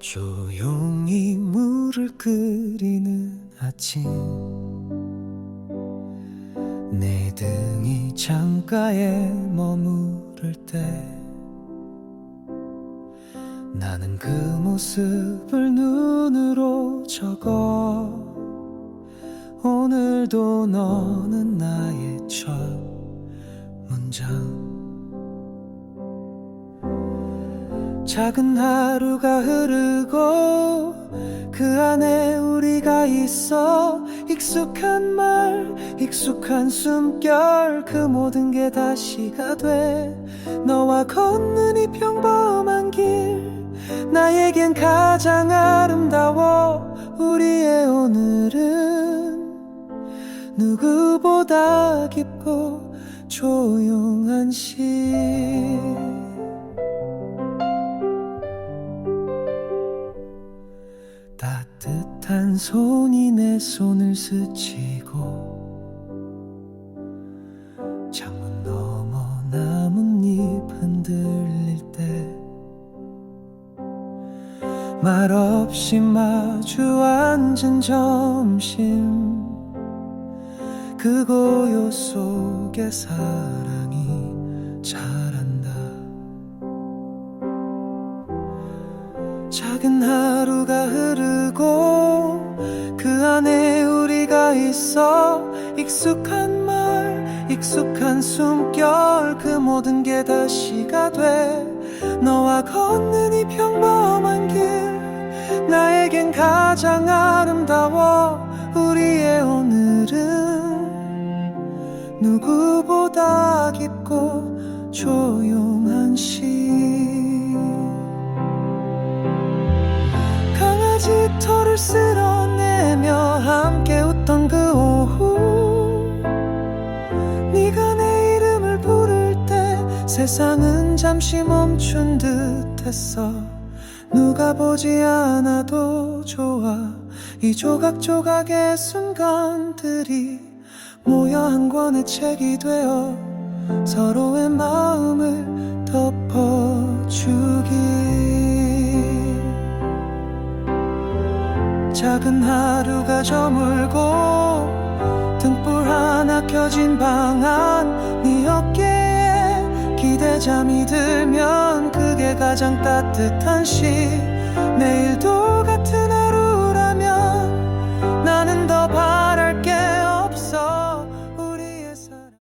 조용히 물을 끓이는 아침. 내 등이 창가에 머무를 때 나는 그 모습을 눈으로 적어. 오늘도 너는 나의 첫 문장 작은 하루가 흐르고 그 안에 우리가 있어 익숙한 말 익숙한 숨결 그 모든 게 다시가 돼. 너와 걷는 이 평범한 길 나에겐 가장 아름다워 우리의 오늘은 누구보다 깊고 조용한 시 따뜻한 손이 내 손을 스치고 창문 너머 나뭇잎 흔들릴 때 말없이 마주 앉은 점심 그 고요 속에 사랑이 자란 작은 하루가 흐르고 그 안에 우리가 있어 익숙한 말 익숙한 숨결 그 모든 게 다시가 돼. 너와 걷는 이 평범한 길 나에겐 가장 아름다워 우리의 오늘은 누구보다 깊고 조용한 시 쓸어내며 함께 웃던 그 오후 네가 내 이름을 부를 때 세상은 잠시 멈춘 듯 했어. 누가 보지 않아도 좋아. 이 조각조각의 순간들이 모여 한 권의 책이 되어 서로의 마 작은 하루가 저물고 등불 하나 켜진 방 안 네 어깨에 기대 잠이 들면 그게 가장 따뜻한 시. 내일도